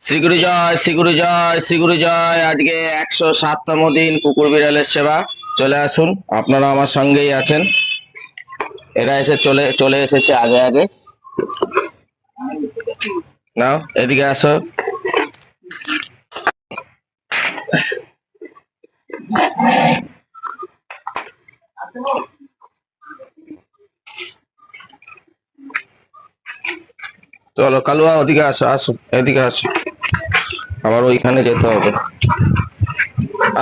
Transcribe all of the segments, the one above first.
শ্রীগুরু জয় শ্রীগুরু জয় শ্রীগুরু জয়। আজকে একশো সাততম দিন কুকুর বিড়ালের সেবা। চলে আসুন, আপনারা আমার সঙ্গেই আছেন। এরা এসে চলে চলে এসেছে আগে আগে। নাও, এদিকে আসো। চলো, কালুয়া, ওদিকে আসো আসো এদিকে আসো। আবার ওইখানে যেতে হবে।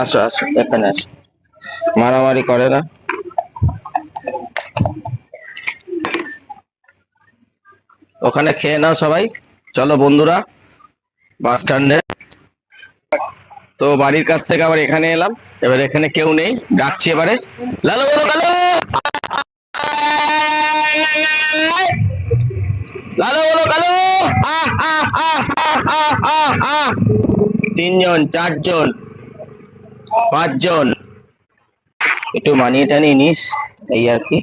আসো আসো, এখানে আসো। মারামারি করে না। ওখানে খেয়ে নাও সবাই। চলো বন্ধুরা, বাস স্ট্যান্ডে। তো বাড়ির কাছ থেকে আবার এখানে এলাম। এবার এখানে কেউ নেই। ডাকছি এবারে। লালু বলো লালু! তিনজন, চারজন, পাঁচজন। একটু মানিয়ে টানিয়ে নিস, এই আর কি।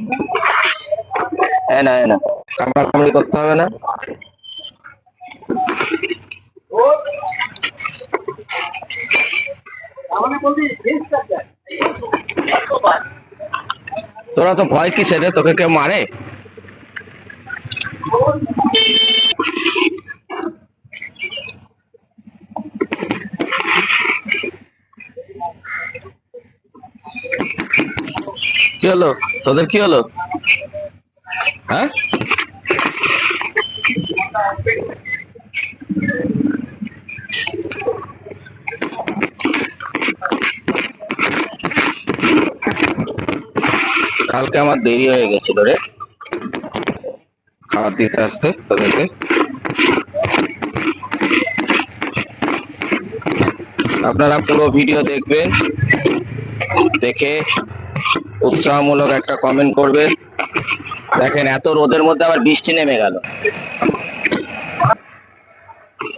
না না কামড়া কামড়ি করতে হবে না। তোরা তো ভয় কিসের রে? তোকে কেউ মারে? কি হলো? তোদের কি হলো? হ্যাঁ? কালকে আমার দেরি হয়ে গেছিল রে। খাবার দিতে আসতে তোদেরকে। আপনারা পুরো ভিডিও দেখবেন, দেখে উৎসাহমূলক একটা কমেন্ট করবেন দেখেন, এত রোদের মধ্যে আবার বৃষ্টি নেমে গেল।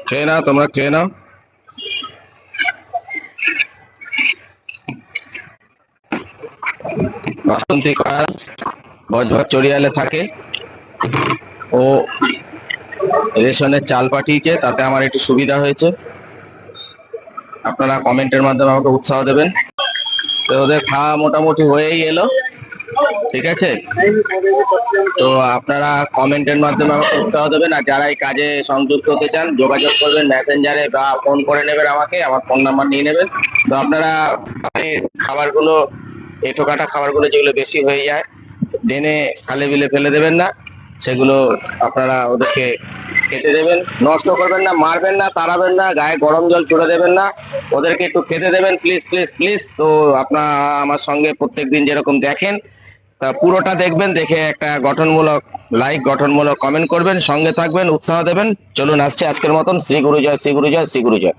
খেয়ে নাও, তোমরা খেয়ে নাও। বাসন্তী কাল বজবজ চড়িয়ালে থাকে। ও রেশনের চাল পাঠিয়েছে, তাতে আমার একটু সুবিধা হয়েছে। আপনারা কমেন্টের মাধ্যমে আমাকে উৎসাহ দেবেন। তো ওদের খাওয়া মোটামুটি হয়েই এলো, ঠিক আছে? তো আপনারা কমেন্টের মাধ্যমে আমাকে উৎসাহ দেবেন, আর যারা এই কাজে সংযুক্ত হতে চান, যোগাযোগ করবেন মেসেঞ্জারে বা ফোন করে নেবেন আমাকে, আমার ফোন নাম্বার নিয়ে নেবেন। তো আপনারা খাবারগুলো এঁটো কাটা খাবারগুলো যেগুলো বেশি হয়ে যায় ডেনে খালে বিলে ফেলে দেবেন না, সেগুলো আপনারা ওদেরকে খেতে দেবেন। নষ্ট করবেন না, মারবেন না, তাড়াবেন না, গায়ে গরম জল ছুড়ে দেবেন না ওদেরকে একটু খেতে দেবেন প্লিজ প্লিজ প্লিজ তো আপনার আমার সঙ্গে প্রত্যেকদিন যেরকম দেখেন, তা পুরোটা দেখবেন, দেখে একটা গঠনমূলক লাইক গঠনমূলক কমেন্ট করবেন, সঙ্গে থাকবেন, উৎসাহ দেবেন। চলুন, আসছে আজকের মতন। শ্রী গুরু জয় শ্রী গুরু জয় শ্রী গুরু জয়